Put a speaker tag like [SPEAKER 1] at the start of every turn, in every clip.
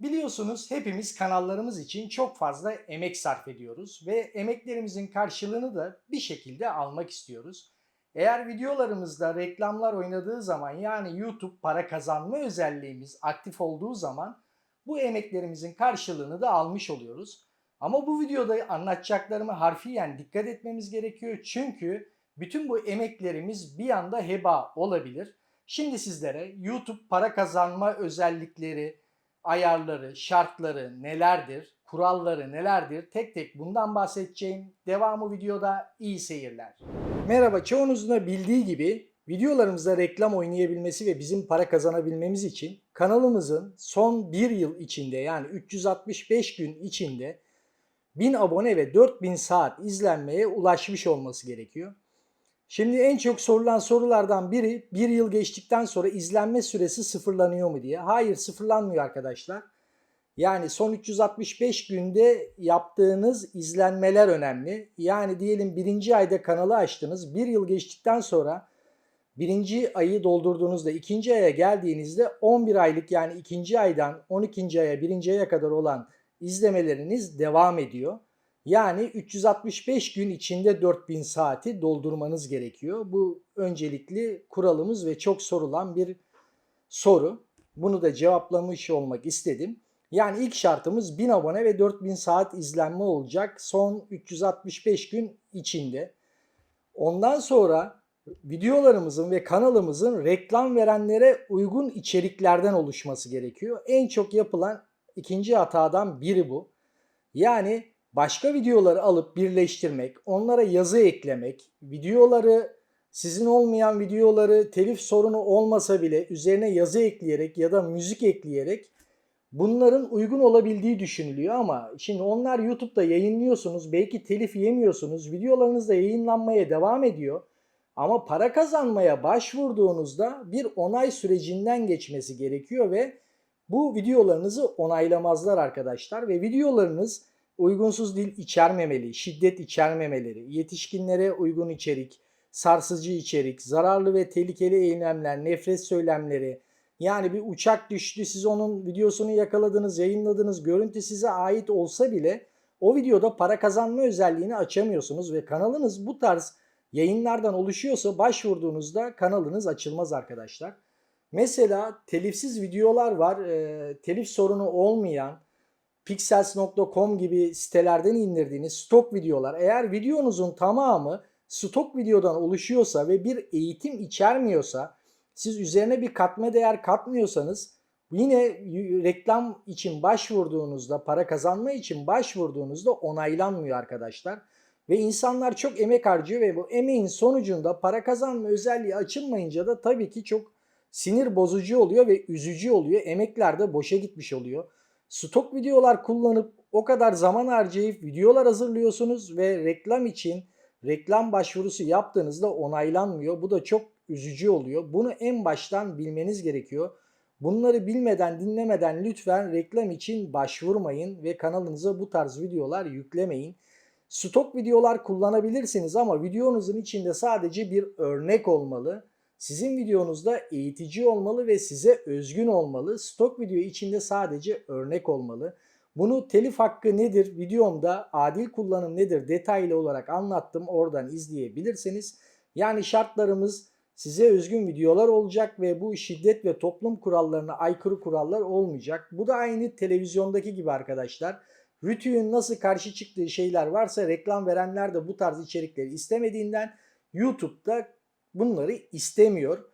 [SPEAKER 1] Biliyorsunuz hepimiz kanallarımız için çok fazla emek sarf ediyoruz ve emeklerimizin karşılığını da bir şekilde almak istiyoruz. Eğer videolarımızda reklamlar oynadığı zaman yani YouTube para kazanma özelliğimiz aktif olduğu zaman bu emeklerimizin karşılığını da almış oluyoruz. Ama bu videoda anlatacaklarımı harfiyen dikkat etmemiz gerekiyor çünkü bütün bu emeklerimiz bir anda heba olabilir. Şimdi sizlere YouTube para kazanma özellikleri, ayarları, şartları nelerdir, kuralları nelerdir tek tek bundan bahsedeceğim. Devamı videoda iyi seyirler. Merhaba çoğunuzun da bildiği gibi videolarımızda reklam oynayabilmesi ve bizim para kazanabilmemiz için kanalımızın son bir yıl içinde yani 365 gün içinde 1000 abone ve 4000 saat izlenmeye ulaşmış olması gerekiyor. Şimdi en çok sorulan sorulardan biri bir yıl geçtikten sonra izlenme süresi sıfırlanıyor mu diye. Hayır sıfırlanmıyor arkadaşlar. Yani son 365 günde yaptığınız izlenmeler önemli. Yani diyelim birinci ayda kanalı açtınız. Bir yıl geçtikten sonra birinci ayı doldurduğunuzda ikinci aya geldiğinizde 11 aylık yani ikinci aydan 12. aya birinci aya kadar olan izlemeleriniz devam ediyor. Yani 365 gün içinde 4000 saati doldurmanız gerekiyor. Bu öncelikli kuralımız ve çok sorulan bir soru. Bunu da cevaplamış olmak istedim. Yani ilk şartımız 1000 abone ve 4000 saat izlenme olacak son 365 gün içinde. Ondan sonra videolarımızın ve kanalımızın reklam verenlere uygun içeriklerden oluşması gerekiyor. En çok yapılan ikinci hatadan biri bu. Yani başka videoları alıp birleştirmek, onlara yazı eklemek, videoları sizin olmayan videoları telif sorunu olmasa bile üzerine yazı ekleyerek ya da müzik ekleyerek bunların uygun olabildiği düşünülüyor ama şimdi onlar YouTube'da yayınlıyorsunuz, belki telif yemiyorsunuz, videolarınız da yayınlanmaya devam ediyor. Ama para kazanmaya başvurduğunuzda bir onay sürecinden geçmesi gerekiyor ve bu videolarınızı onaylamazlar arkadaşlar ve videolarınız uygunsuz dil içermemeli, şiddet içermemeleri, yetişkinlere uygun içerik, sarsıcı içerik, zararlı ve tehlikeli eylemler, nefret söylemleri, yani bir uçak düştü siz onun videosunu yakaladınız, yayınladınız, görüntü size ait olsa bile o videoda para kazanma özelliğini açamıyorsunuz ve kanalınız bu tarz yayınlardan oluşuyorsa başvurduğunuzda kanalınız açılmaz arkadaşlar. Mesela telifsiz videolar var, e, telif sorunu olmayan, pixels.com gibi sitelerden indirdiğiniz stok videolar. Eğer videonuzun tamamı stok videodan oluşuyorsa ve bir eğitim içermiyorsa, siz üzerine bir katma değer katmıyorsanız yine reklam için başvurduğunuzda, para kazanma için başvurduğunuzda onaylanmıyor arkadaşlar. Ve insanlar çok emek harcıyor ve bu emeğin sonucunda para kazanma özelliği açılmayınca da tabii ki çok sinir bozucu oluyor ve üzücü oluyor. Emekler de boşa gitmiş oluyor. Stok videolar kullanıp o kadar zaman harcayıp videolar hazırlıyorsunuz ve reklam için reklam başvurusu yaptığınızda onaylanmıyor. Bu da çok üzücü oluyor. Bunu en baştan bilmeniz gerekiyor. Bunları bilmeden, dinlemeden lütfen reklam için başvurmayın ve kanalınıza bu tarz videolar yüklemeyin. Stok videolar kullanabilirsiniz ama videonuzun içinde sadece bir örnek olmalı. Sizin videonuzda eğitici olmalı ve size özgün olmalı. Stok video içinde sadece örnek olmalı. Bunu telif hakkı nedir videomda adil kullanım nedir detaylı olarak anlattım. Oradan izleyebilirsiniz. Yani şartlarımız size özgün videolar olacak ve bu şiddet ve toplum kurallarına aykırı kurallar olmayacak. Bu da aynı televizyondaki gibi arkadaşlar. Rütü'nün nasıl karşı çıktığı şeyler varsa reklam verenler de bu tarz içerikleri istemediğinden YouTube'da bunları istemiyor.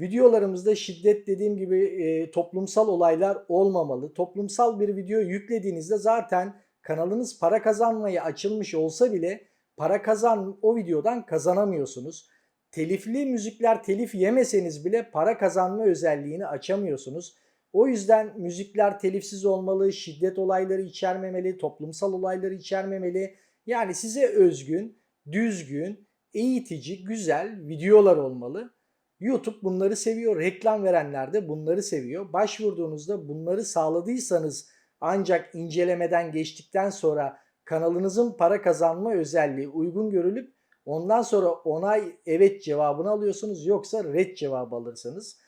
[SPEAKER 1] Videolarımızda şiddet dediğim gibi e, toplumsal olaylar olmamalı. Toplumsal bir video yüklediğinizde zaten kanalınız para kazanmaya açılmış olsa bile para kazan o videodan kazanamıyorsunuz. Telifli müzikler telif yemeseniz bile para kazanma özelliğini açamıyorsunuz. O yüzden müzikler telifsiz olmalı, şiddet olayları içermemeli, toplumsal olayları içermemeli. Yani size özgün, düzgün, eğitici, güzel videolar olmalı. YouTube bunları seviyor. Reklam verenler de bunları seviyor. Başvurduğunuzda bunları sağladıysanız ancak incelemeden geçtikten sonra kanalınızın para kazanma özelliği uygun görülüp ondan sonra onay evet cevabını alıyorsunuz yoksa red cevabı alırsınız.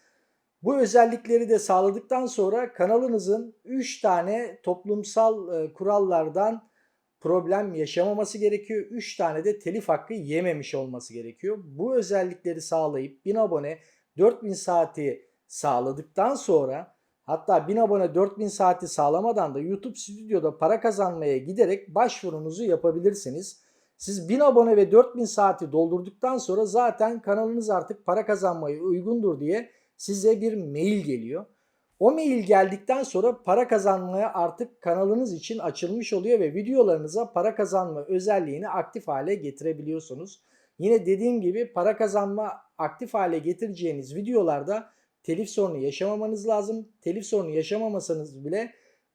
[SPEAKER 1] Bu özellikleri de sağladıktan sonra kanalınızın 3 tane toplumsal e, kurallardan problem yaşamaması gerekiyor. 3 tane de telif hakkı yememiş olması gerekiyor. Bu özellikleri sağlayıp 1000 abone 4000 saati sağladıktan sonra hatta 1000 abone 4000 saati sağlamadan da YouTube Stüdyo'da para kazanmaya giderek başvurunuzu yapabilirsiniz. Siz 1000 abone ve 4000 saati doldurduktan sonra zaten kanalınız artık para kazanmaya uygundur diye size bir mail geliyor. O mail geldikten sonra para kazanmaya artık kanalınız için açılmış oluyor ve videolarınıza para kazanma özelliğini aktif hale getirebiliyorsunuz. Yine dediğim gibi para kazanma aktif hale getireceğiniz videolarda telif sorunu yaşamamanız lazım. Telif sorunu yaşamamasanız bile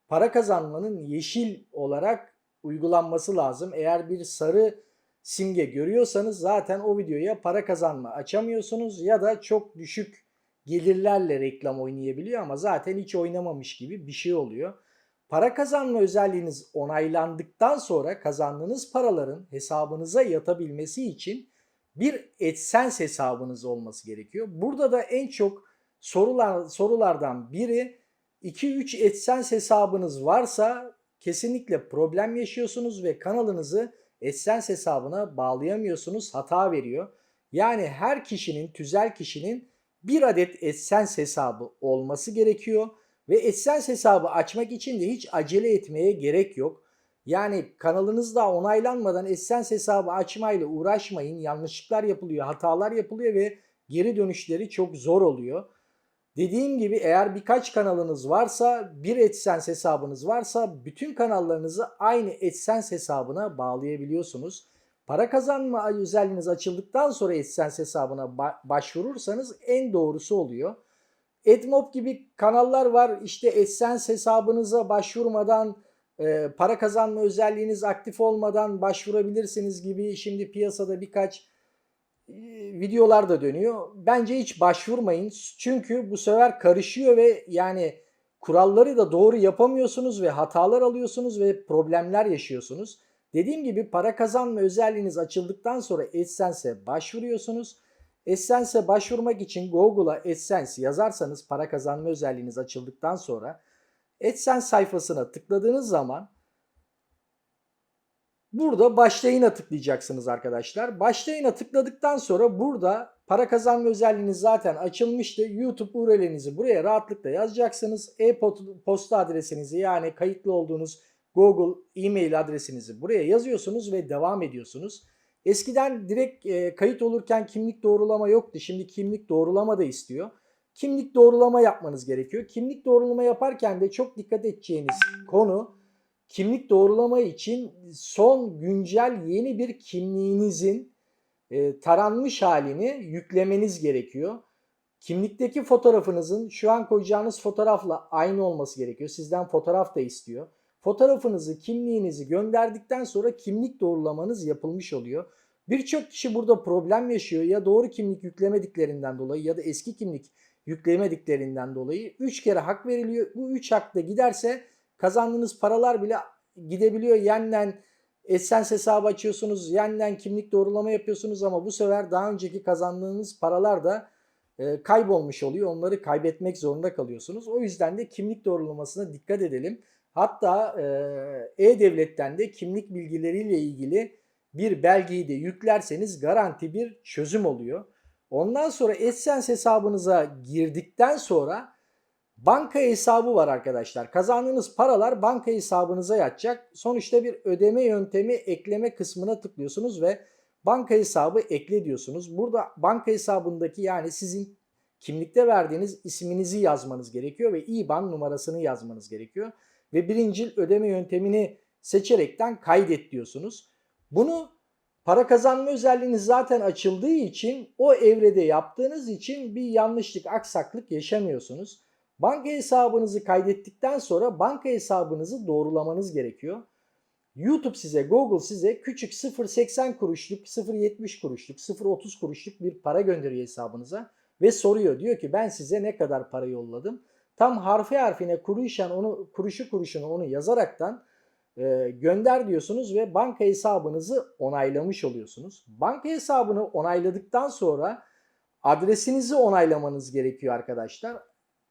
[SPEAKER 1] para kazanmanın yeşil olarak uygulanması lazım. Eğer bir sarı simge görüyorsanız zaten o videoya para kazanma açamıyorsunuz ya da çok düşük gelirlerle reklam oynayabiliyor ama zaten hiç oynamamış gibi bir şey oluyor. Para kazanma özelliğiniz onaylandıktan sonra kazandığınız paraların hesabınıza yatabilmesi için bir AdSense hesabınız olması gerekiyor. Burada da en çok sorular sorulardan biri 2-3 AdSense hesabınız varsa kesinlikle problem yaşıyorsunuz ve kanalınızı AdSense hesabına bağlayamıyorsunuz. Hata veriyor. Yani her kişinin, tüzel kişinin bir adet AdSense hesabı olması gerekiyor. Ve AdSense hesabı açmak için de hiç acele etmeye gerek yok. Yani kanalınızda onaylanmadan AdSense hesabı açmayla uğraşmayın. Yanlışlıklar yapılıyor, hatalar yapılıyor ve geri dönüşleri çok zor oluyor. Dediğim gibi eğer birkaç kanalınız varsa, bir AdSense hesabınız varsa bütün kanallarınızı aynı AdSense hesabına bağlayabiliyorsunuz. Para kazanma özelliğiniz açıldıktan sonra AdSense hesabına ba- başvurursanız en doğrusu oluyor. AdMob gibi kanallar var. İşte AdSense hesabınıza başvurmadan e, para kazanma özelliğiniz aktif olmadan başvurabilirsiniz gibi şimdi piyasada birkaç e, videolar da dönüyor. Bence hiç başvurmayın. Çünkü bu sefer karışıyor ve yani kuralları da doğru yapamıyorsunuz ve hatalar alıyorsunuz ve problemler yaşıyorsunuz. Dediğim gibi para kazanma özelliğiniz açıldıktan sonra AdSense'e başvuruyorsunuz. AdSense'e başvurmak için Google'a AdSense yazarsanız para kazanma özelliğiniz açıldıktan sonra AdSense sayfasına tıkladığınız zaman burada başlayına tıklayacaksınız arkadaşlar. Başlayına tıkladıktan sonra burada para kazanma özelliğiniz zaten açılmıştı. YouTube URL'inizi buraya rahatlıkla yazacaksınız. E-posta adresinizi yani kayıtlı olduğunuz Google e-mail adresinizi buraya yazıyorsunuz ve devam ediyorsunuz. Eskiden direkt e, kayıt olurken kimlik doğrulama yoktu. Şimdi kimlik doğrulama da istiyor. Kimlik doğrulama yapmanız gerekiyor. Kimlik doğrulama yaparken de çok dikkat edeceğiniz konu kimlik doğrulama için son güncel yeni bir kimliğinizin e, taranmış halini yüklemeniz gerekiyor. Kimlikteki fotoğrafınızın şu an koyacağınız fotoğrafla aynı olması gerekiyor. Sizden fotoğraf da istiyor. Fotoğrafınızı, kimliğinizi gönderdikten sonra kimlik doğrulamanız yapılmış oluyor. Birçok kişi burada problem yaşıyor. Ya doğru kimlik yüklemediklerinden dolayı ya da eski kimlik yüklemediklerinden dolayı 3 kere hak veriliyor. Bu 3 hak da giderse kazandığınız paralar bile gidebiliyor. Yeniden AdSense hesabı açıyorsunuz. Yeniden kimlik doğrulama yapıyorsunuz ama bu sefer daha önceki kazandığınız paralar da e, kaybolmuş oluyor. Onları kaybetmek zorunda kalıyorsunuz. O yüzden de kimlik doğrulamasına dikkat edelim. Hatta E-Devlet'ten de kimlik bilgileriyle ilgili bir belgeyi de yüklerseniz garanti bir çözüm oluyor. Ondan sonra AdSense hesabınıza girdikten sonra banka hesabı var arkadaşlar. Kazandığınız paralar banka hesabınıza yatacak. Sonuçta bir ödeme yöntemi ekleme kısmına tıklıyorsunuz ve banka hesabı ekle diyorsunuz. Burada banka hesabındaki yani sizin kimlikte verdiğiniz isminizi yazmanız gerekiyor ve IBAN numarasını yazmanız gerekiyor ve birincil ödeme yöntemini seçerekten kaydet diyorsunuz. Bunu para kazanma özelliğiniz zaten açıldığı için o evrede yaptığınız için bir yanlışlık, aksaklık yaşamıyorsunuz. Banka hesabınızı kaydettikten sonra banka hesabınızı doğrulamanız gerekiyor. YouTube size, Google size küçük 0.80 kuruşluk, 0.70 kuruşluk, 0.30 kuruşluk bir para gönderiyor hesabınıza ve soruyor. Diyor ki ben size ne kadar para yolladım? Tam harfi harfine kuruşan onu kuruşu kuruşunu onu yazaraktan e, gönder diyorsunuz ve banka hesabınızı onaylamış oluyorsunuz. Banka hesabını onayladıktan sonra adresinizi onaylamanız gerekiyor arkadaşlar.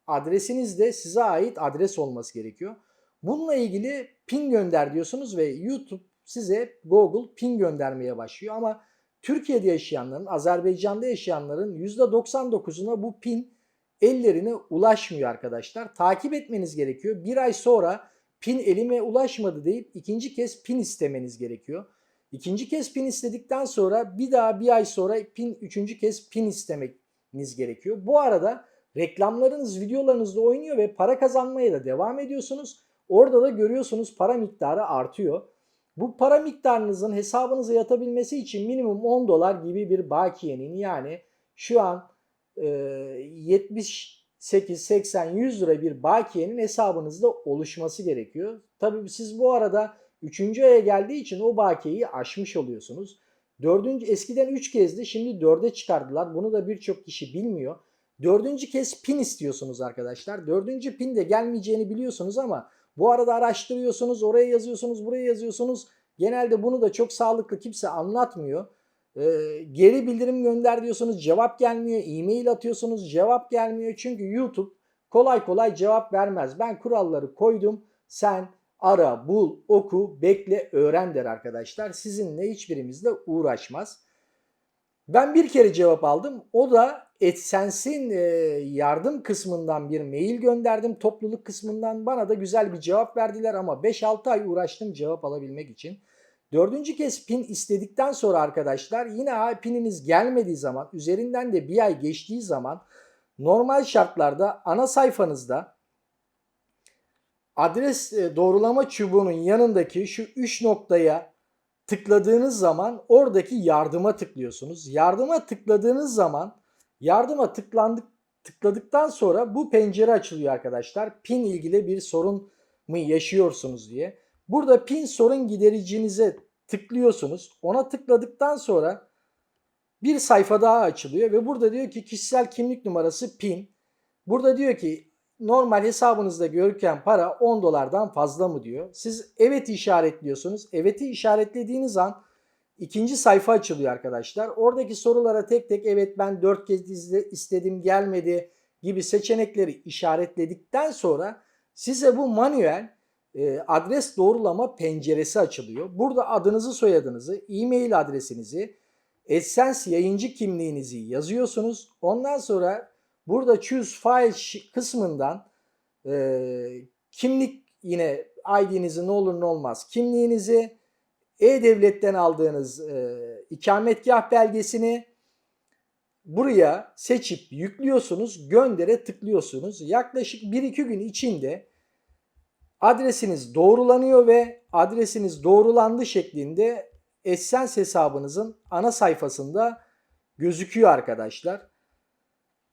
[SPEAKER 1] adresiniz de size ait adres olması gerekiyor. Bununla ilgili pin gönder diyorsunuz ve YouTube size Google pin göndermeye başlıyor ama Türkiye'de yaşayanların, Azerbaycan'da yaşayanların %99'una bu pin ellerine ulaşmıyor arkadaşlar. Takip etmeniz gerekiyor. Bir ay sonra pin elime ulaşmadı deyip ikinci kez pin istemeniz gerekiyor. İkinci kez pin istedikten sonra bir daha bir ay sonra pin üçüncü kez pin istemeniz gerekiyor. Bu arada reklamlarınız videolarınızda oynuyor ve para kazanmaya da devam ediyorsunuz. Orada da görüyorsunuz para miktarı artıyor. Bu para miktarınızın hesabınıza yatabilmesi için minimum 10 dolar gibi bir bakiyenin yani şu an e, 78, 80, 100 lira bir bakiyenin hesabınızda oluşması gerekiyor. Tabii siz bu arada 3. aya geldiği için o bakiyeyi aşmış oluyorsunuz. Dördüncü, eskiden 3 kezdi şimdi 4'e çıkardılar. Bunu da birçok kişi bilmiyor. Dördüncü kez pin istiyorsunuz arkadaşlar. Dördüncü pin de gelmeyeceğini biliyorsunuz ama bu arada araştırıyorsunuz, oraya yazıyorsunuz, buraya yazıyorsunuz. Genelde bunu da çok sağlıklı kimse anlatmıyor. Ee, geri bildirim gönder diyorsunuz, cevap gelmiyor. E-mail atıyorsunuz, cevap gelmiyor. Çünkü YouTube kolay kolay cevap vermez. Ben kuralları koydum. Sen ara, bul, oku, bekle, öğren der arkadaşlar. Sizinle hiçbirimizle uğraşmaz. Ben bir kere cevap aldım. O da AdSense'in e, yardım kısmından bir mail gönderdim. Topluluk kısmından bana da güzel bir cevap verdiler ama 5-6 ay uğraştım cevap alabilmek için. Dördüncü kez pin istedikten sonra arkadaşlar yine pininiz gelmediği zaman üzerinden de bir ay geçtiği zaman normal şartlarda ana sayfanızda adres e, doğrulama çubuğunun yanındaki şu 3 noktaya tıkladığınız zaman oradaki yardıma tıklıyorsunuz. Yardıma tıkladığınız zaman yardıma tıklandık tıkladıktan sonra bu pencere açılıyor arkadaşlar. Pin ilgili bir sorun mu yaşıyorsunuz diye. Burada pin sorun gidericinize tıklıyorsunuz. Ona tıkladıktan sonra bir sayfa daha açılıyor ve burada diyor ki kişisel kimlik numarası pin. Burada diyor ki normal hesabınızda görürken para 10 dolardan fazla mı diyor. Siz evet işaretliyorsunuz. Evet'i işaretlediğiniz an ikinci sayfa açılıyor arkadaşlar. Oradaki sorulara tek tek evet ben 4 kez istedim gelmedi gibi seçenekleri işaretledikten sonra size bu manuel e, adres doğrulama penceresi açılıyor. Burada adınızı soyadınızı, e-mail adresinizi, AdSense yayıncı kimliğinizi yazıyorsunuz. Ondan sonra Burada choose file kısmından e, kimlik yine ID'nizi ne olur ne olmaz kimliğinizi E-Devlet'ten aldığınız e, ikametgah belgesini buraya seçip yüklüyorsunuz, göndere tıklıyorsunuz. Yaklaşık 1-2 gün içinde adresiniz doğrulanıyor ve adresiniz doğrulandı şeklinde Essence hesabınızın ana sayfasında gözüküyor arkadaşlar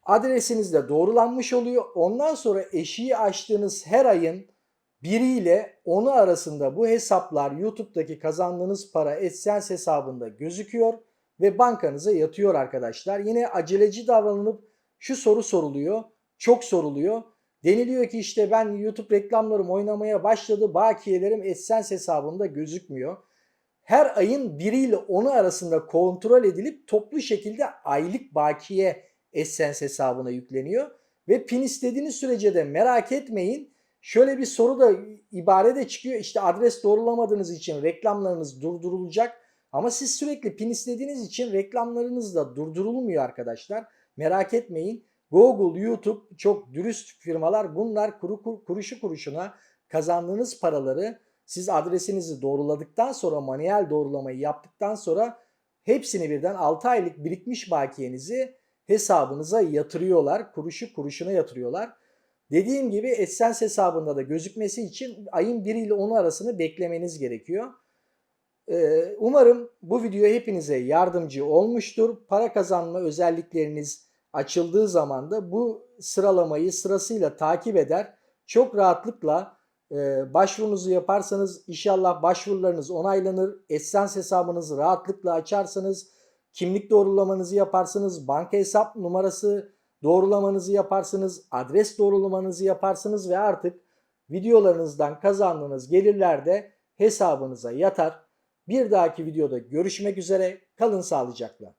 [SPEAKER 1] adresiniz de doğrulanmış oluyor. Ondan sonra eşiği açtığınız her ayın biriyle onu arasında bu hesaplar YouTube'daki kazandığınız para AdSense hesabında gözüküyor ve bankanıza yatıyor arkadaşlar. Yine aceleci davranılıp şu soru soruluyor. Çok soruluyor. Deniliyor ki işte ben YouTube reklamlarım oynamaya başladı. Bakiyelerim AdSense hesabımda gözükmüyor. Her ayın biriyle onu arasında kontrol edilip toplu şekilde aylık bakiye Essence hesabına yükleniyor. Ve pin istediğiniz sürece de merak etmeyin. Şöyle bir soru da ibare de çıkıyor. İşte adres doğrulamadığınız için reklamlarınız durdurulacak. Ama siz sürekli pin istediğiniz için reklamlarınız da durdurulmuyor arkadaşlar. Merak etmeyin. Google, YouTube çok dürüst firmalar. Bunlar kuru, kuruşu kuruşuna kazandığınız paraları siz adresinizi doğruladıktan sonra manuel doğrulamayı yaptıktan sonra hepsini birden 6 aylık birikmiş bakiyenizi hesabınıza yatırıyorlar. Kuruşu kuruşuna yatırıyorlar. Dediğim gibi Essence hesabında da gözükmesi için ayın 1 ile 10 arasını beklemeniz gerekiyor. Ee, umarım bu video hepinize yardımcı olmuştur. Para kazanma özellikleriniz açıldığı zaman da bu sıralamayı sırasıyla takip eder. Çok rahatlıkla e, başvurunuzu yaparsanız inşallah başvurularınız onaylanır. Essence hesabınızı rahatlıkla açarsanız kimlik doğrulamanızı yaparsınız, banka hesap numarası doğrulamanızı yaparsınız, adres doğrulamanızı yaparsınız ve artık videolarınızdan kazandığınız gelirler de hesabınıza yatar. Bir dahaki videoda görüşmek üzere. Kalın sağlıcakla.